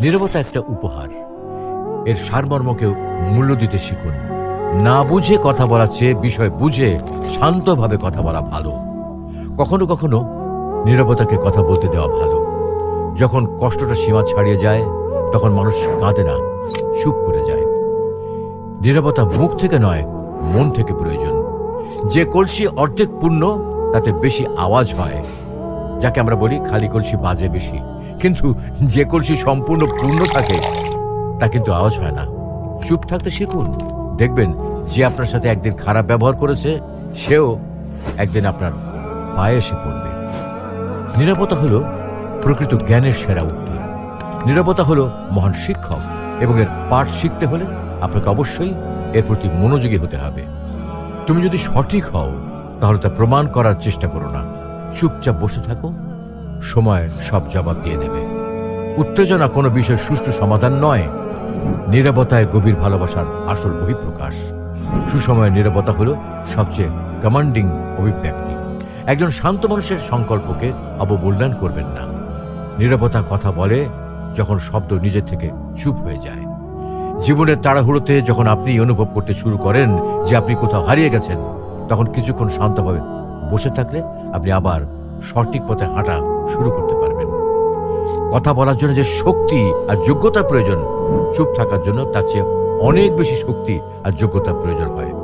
নীরবতা একটা উপহার। এর সারমর্মকেও মূল্য দিতে শিখুন। না বুঝে কথা বলার চেয়ে বিষয় বুঝে শান্তভাবে কথা বলা ভালো। কখনো কখনো নীরবতাকে কথা বলতে দেওয়া ভালো। যখন কষ্টটা সীমা ছাড়িয়ে যায়, তখন মানুষ কাঁদে না, চুপ করে যায়। নীরবতা মুখ থেকে নয়, মন থেকে প্রয়োজন। যে কলসি অর্ধেক পূর্ণ, তাতে বেশি আওয়াজ হয়। যাকে আমরা বলি খালি কলসি বাজে বেশি। কিন্তু যে কলসি সম্পূর্ণ পূর্ণ থাকে, তা কিন্তু আওয়াজ হয় না। চুপ থাকতে শিখুন। দেখবেন যে আপনার সাথে একদিন খারাপ ব্যবহার করেছে, সেও একদিন আপনার পায়ে এসে পড়বে। নিরাপত্তা হলো প্রকৃত জ্ঞানের সেরা উত্তর। নিরাপত্তা হলো মহান শিক্ষক, এবং এর পাঠ শিখতে হলে আপনাকে অবশ্যই এর প্রতি মনোযোগী হতে হবে। তুমি যদি সঠিক হও, তাহলে তা প্রমাণ করার চেষ্টা করো না। চুপচাপ বসে থাকো। সময় সব জবাব দিয়ে দেবে। উত্তেজনা কোনো বিষয়ের সুষ্ঠু সমাধান নয়। নিরাপত্তায় গভীর ভালোবাসার আসল বহিঃপ্রকাশ। সুসময়ের নিরাপত্তা হলো সবচেয়ে কমান্ডিং অভিব্যক্তি। একজন শান্ত মানুষের সংকল্পকে অবমূল্যায়ন করবেন না। নিরাপত্তা কথা বলে যখন শব্দ নিজে থেকে চুপ হয়ে যায়। জীবনের তাড়াহুড়োতে যখন আপনি অনুভব করতে শুরু করেন যে আপনি কোথাও হারিয়ে গেছেন, তখন কিছুক্ষণ শান্তভাবে বসে থাকলে আপনি আবার সঠিক পথে হাঁটা শুরু করতে পারবেন। কথা বলার জন্য যে শক্তি আর যোগ্যতার প্রয়োজন, চুপ থাকার জন্য তার চেয়ে অনেক বেশি শক্তি আর যোগ্যতার প্রয়োজন হয়।